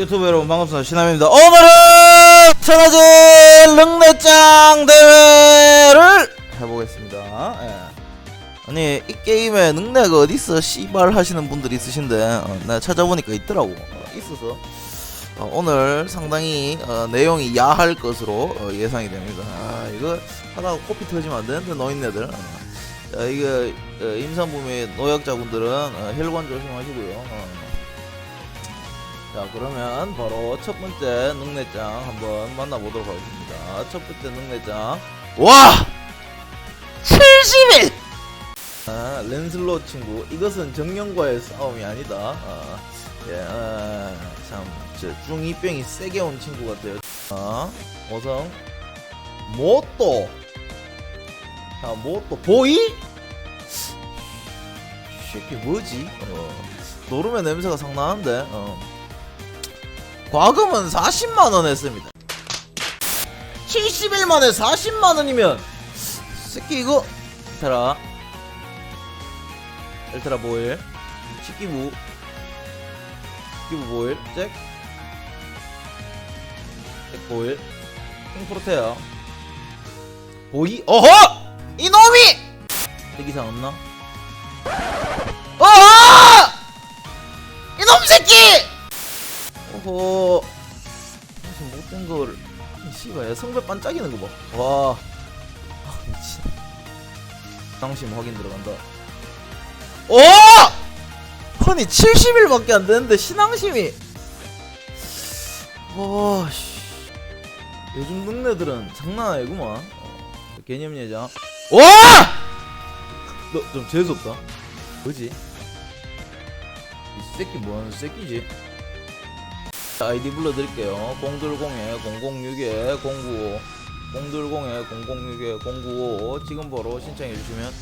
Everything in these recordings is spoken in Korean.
유튜브 여러분 반갑습니다. 신남입니다. 오늘은 천하제 릉내짱 대회를 해보겠습니다. 예. 아니 이 게임에 능내가 어딨어 씨발 하시는 분들이 있으신데 어, 내가 찾아보니까 있더라고. 어, 있어서. 어, 오늘 상당히 어, 내용이 야할 것으로 어, 예상이 됩니다. 아 이거 하다가 코피 터지면 안 되는데 노인네들. 어. 자, 이거 어, 임산부의 노약자분들은 어, 혈관 조심하시고요. 어. 자 그러면 바로 첫 번째 능내장 한번 만나보도록 하겠습니다 첫 번째 능내장 와! 70일! 아, 렌슬로 친구 이것은 정령과의 싸움이 아니다 아, 예, 아, 참저 중2병이 세게 온 친구 같아요 아, 오성 모또 자 모또 보이? 이 새끼 뭐지? 어, 노름의 냄새가 상당한데 어. 과금은 40만원 했습니다. 70일 만에 40만원이면 새끼 이거 엘테라 엘테라 보일 치기부 치기부 보일 잭? 잭 보일 킹프로테야. 보이? 어허! 이놈이! 대기상 없나? 어허! 이놈 새끼! 오호 씨발 야 성배 반짝이는 거 봐 와. 아, 미친. 당심 확인 들어간다. 오! 아니 70일밖에 안 되는데 신앙심이. 와 씨. 요즘 능네들은 장난 아니구만. 어, 개념 예장. 와! 너 좀 재수없다. 뭐지? 이 새끼 뭐하는 새끼지? 아이디 불러드릴게요. 020에 006에 095 010에 006에 095 지금 바로 신청해 주시면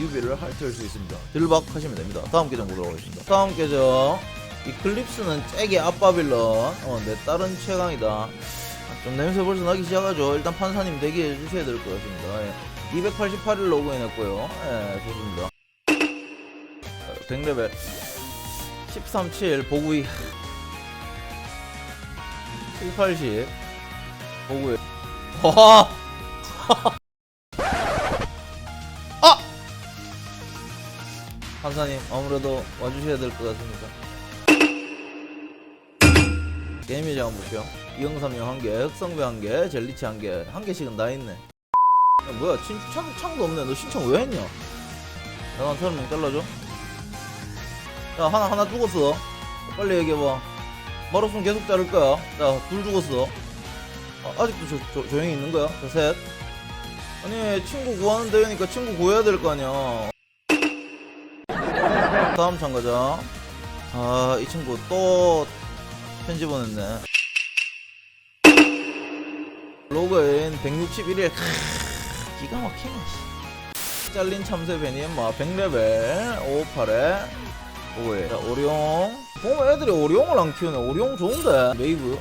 유비를 할퇴할 수 있습니다. 들박 하시면 됩니다. 다음 계정 보도록 하겠습니다. 다음 계정. 이클립스는 잭의 아빠 빌런. 어, 내 딸은 최강이다. 아, 좀 냄새 벌써 나기 시작하죠. 일단 판사님 대기해 주셔야 될 것 같습니다. 예. 288일 로그인했고요. 예 좋습니다. 100레벨. 137 보구이 780 보구이 와 아! 판사님 아무래도 와주셔야 될 것 같습니다. 게임의 장한 볼게요. 이영삼용 한개 흑성배 한개 젤리치 한개 한 개씩은 다 있네. 야, 뭐야 친, 창, 창도 없네. 너 신청 왜 했냐? 야한 서른 명 잘라줘. 야 하나 하나 죽었어. 빨리 얘기해봐 말없으면 계속 자를 거야. 자 둘 죽었어. 아, 아직도 조, 조, 조용히 있는 거야? 자 셋. 아니 친구 구하는 대회니까 친구 구해야 될 거 아니야. 다음 참가자. 아 이 친구 또 편지 보냈네. 로그인 161일 기가 막히네 씨. 잘린 참새 베니엠마 뭐, 100레벨 558에 오해 자 오룡 보 면 애들이 오룡을 안 키우네. 오룡 좋은데. 메이브.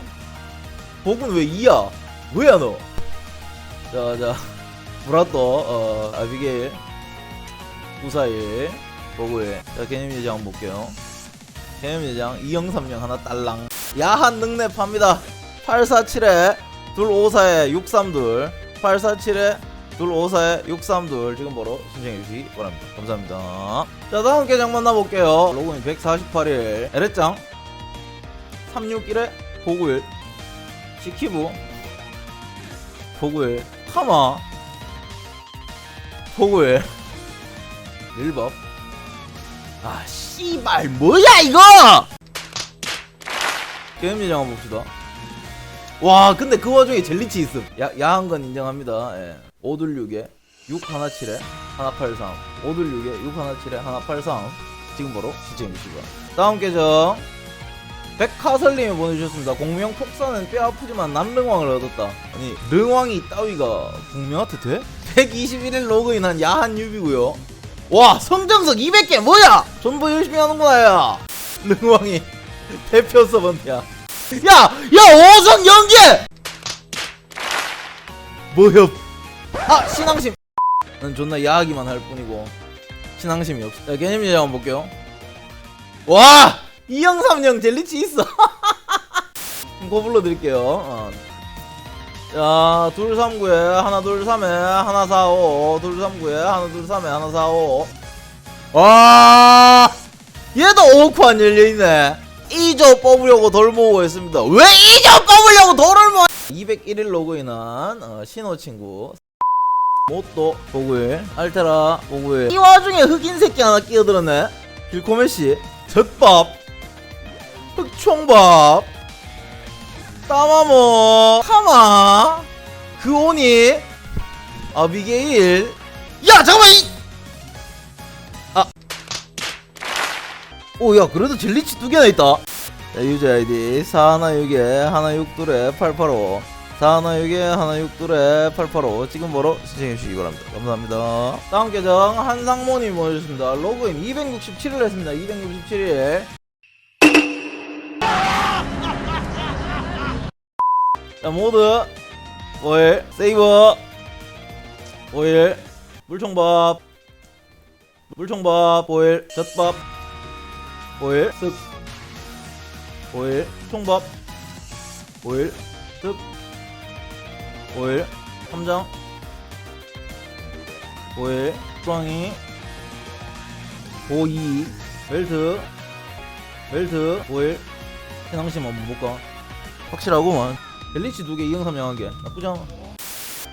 복은 왜 2야? 뭐야 너? 자자. 브라또 어 아비게일. 941 보고해 자 개념 예장 한번 볼게요. 개념 예장 2030 하나 딸랑. 야한 능내 팝니다. 847에 254에 632 847에 254에 632 지금 바로 신청해 주시기 바랍니다. 감사합니다. 자 다음 계정 만나볼게요. 로그인 148일 에레짱 361에 보구일 시키부 보구일 타마 보구일 일법. 아 씨발 뭐야 이거! 게임 예정 봅시다. 와 근데 그 와중에 젤리치 있음. 야, 야한 건 인정합니다. 예. 526에 617에 183 526에 617에 183 지금 바로 시청해 주시기 바랍니다 다음 계정 백하설님이 보내주셨습니다 공명 폭사는 뼈 아프지만 남릉왕을 얻었다 아니 릉왕이 따위가 공명한테 돼? 121일 로그인한 야한 유비고요 와 성장석 200개 뭐야 전부 열심히 하는구나 야 릉왕이 대표 서번트야 야! 야! 오성 연계! 뭐야 아 신앙심 난 존나 야하기만 할 뿐이고 신앙심이 없어 자 개념 예제 한번 볼게요 와! 2030 젤리치 있어 친구 불러드릴게요. 어. 자, 둘, 삼, 구에 하나, 둘, 삼에 하나, 사, 오. 둘, 삼, 구에 하나, 둘, 삼에 하나, 사, 오. 와, 얘도 오크안 열려있네. 2조 뽑으려고 돌 모으고 있습니다. 왜 2조 뽑으려고 돌을 모아? 201일 로그인한 어, 신호 친구. 모또 보구일 알테라 보구일 이 와중에 흑인 새끼 하나 끼어들었네. 길코메시 젖밥. 흑총밥. 따마모. 카마. 그오니. 아비게일. 야 잠깐만 이! 아. 오 야 그래도 젤리치 두 개나 있다. 자, 유저 아이디 4161에 하나 6둘에 885 4161에 하나 6둘에 885 지금 바로 신청해 주시기 바랍니다. 감사합니다. 다음 계정 한상모님 모여주셨습니다. 로그인 267일 했습니다. 267일. 자 모두 오일 세이버 오일 물총밥. 물총밥 오일 젖밥. 오일 쓱 오일 총밥. 오일 쓱 오일 함장 오일 뚜랑이. 오이. 벨트. 벨트 오일. 해낭심 한번 볼까 확실하구만 벨리치 두개 이영삼 양한개. 나쁘지 않아.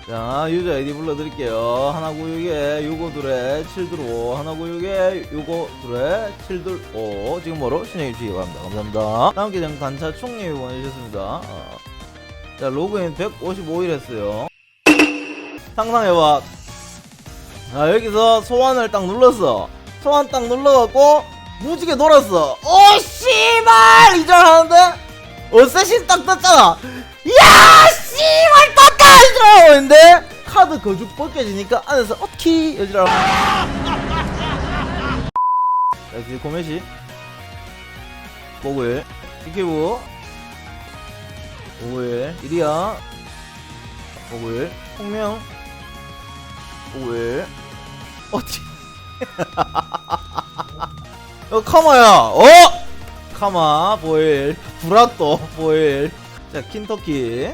자 유저 아이디 불러드릴게요. 하나 구육에 요거 둘에 칠둘오. 하나 구육에 요거 둘에 칠둘 오. 지금 뭐로? 신청해 주시기 바랍니다. 감사합니다. 다음 계정 단차 총님이 보내주셨습니다. 어. 자 로그인 155일 했어요. 상상해봐. 자 여기서 소환을 딱 눌렀어. 소환 딱 눌러갖고 무지개 돌았어. 오 씨발! 이절 하는데? 어쌔신 딱 떴잖아. 야 씨발 떴다! 이절 하는데? 카드 거죽 벗겨지니까 안에서 어키! 여지라 자 뒤에 고메시. 보고일 이케부 오일 이리야. 오일 홍명. 오일 어디? 어 카마야. 어? 카마 보일. 브라또 보일. 자 킨터키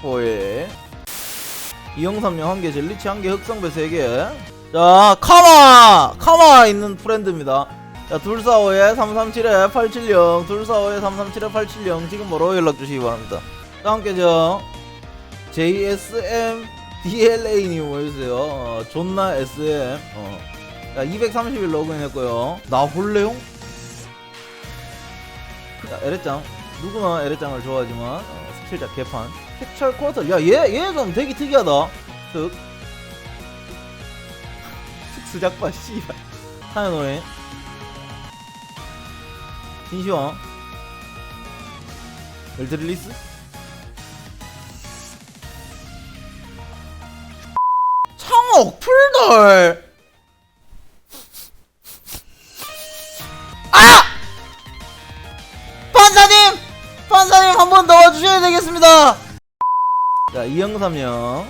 보일. 이영삼령 한개 젤리치 한개 흑성배 세개자 카마! 카마 있는 프렌드입니다 자, 245에 337에 870, 245에 337에 870 지금 바로 연락 주시기 바랍니다. 다음 계정 JSM DLA님 모여주세요. 어, 존나 SM. 어. 자, 230일 로그인했고요. 나 홀레용? 자, 에레짱. 누구나 에레짱을 좋아하지만 어, 스킬자 개판. 캐철 쿼터. 야, 얘, 얘좀 되게 특이하다. 슥. 스작바 씨발. 타이노인. 신시황. 벨트릴리스? 창옥 풀돌! 아! 판사님! 판사님 한번더 와주셔야 되겠습니다. 자 이영삼령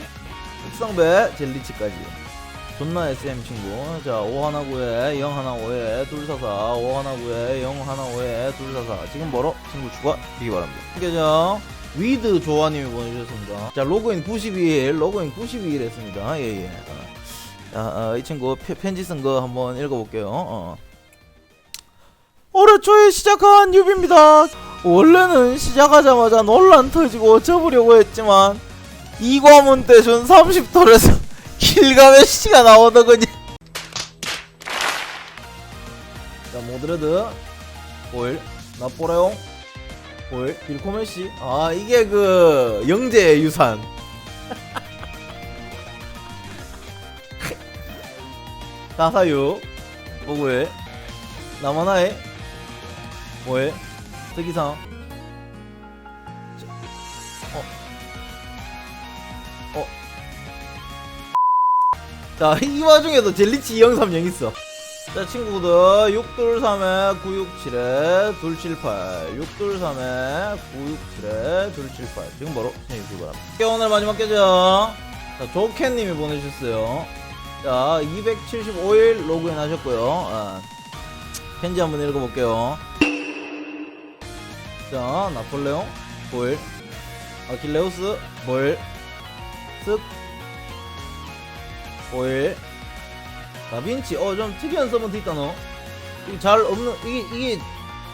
흑성배 젤리치까지 존나 SM 친구. 자 5하나구에 0하나5에 둘사사. 5하나구에 0하나5에 둘사사. 지금 뭐로 친구 추가 주기 바랍니다. 계정 위드 조아님이 보내주셨습니다. 자 로그인 92일 로그인 92일 했습니다. 예예. 어. 자, 어, 이 친구 편지 쓴 거 한번 읽어볼게요. 어. 올해 초에 시작한 뉴비입니다. 원래는 시작하자마자 논란 터지고 접으려고 했지만 이 과문 때 준 30돌에서 길가메시가 나오더군요. 자 모드레드. 보일 나뽀레용 보일 빌코메시 아 이게 그 영재의 유산. 다사유 보고일 나마나에. 보일 특이상 자, 이 와중에도 젤리치 2030 있어. 자, 친구들, 6둘3에 967에 278, 6둘3에 967에 278. 지금 바로 신청해주시기 바랍니다. 오늘 마지막 계정. 자, 조캔님이 보내주셨어요. 자, 275일 로그인 하셨고요. 아, 편지 한번 읽어볼게요. 자, 나폴레옹, 보일 아킬레우스 보일 쓱 보일 다빈치 어 좀 특이한 서번트 있다 너. 이게 잘 없는 이게 이게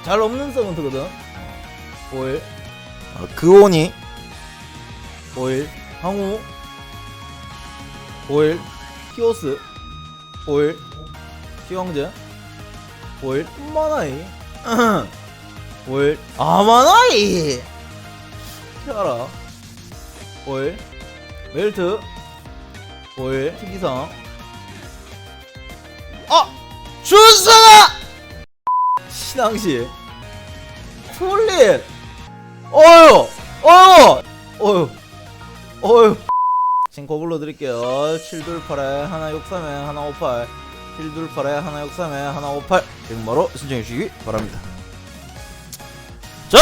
잘 없는 서번트거든. 보일 어, 그오니? 보일 항우. 보일 히오스. 보일 희왕제 보일 마나이. 보일 아마나이! 티아라. 보일 멜트 보일 특이상 아 준서가 신앙시. 폴릿 어휴 어휴 어휴 어휴. 신고 불러드릴게요. 7둘8에 하나 63에 하나 58 7둘8에 하나 63에 하나 58 지금 바로 신청해 주시기 바랍니다. 자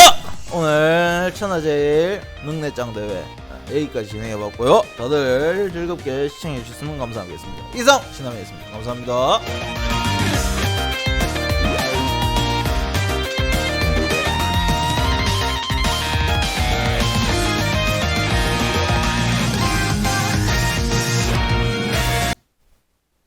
오늘 천하제일 능내짱 대회 여기까지 진행해봤고요. 다들 즐겁게 시청해 주셨으면 감사하겠습니다. 이상 신남이었습니다. 감사합니다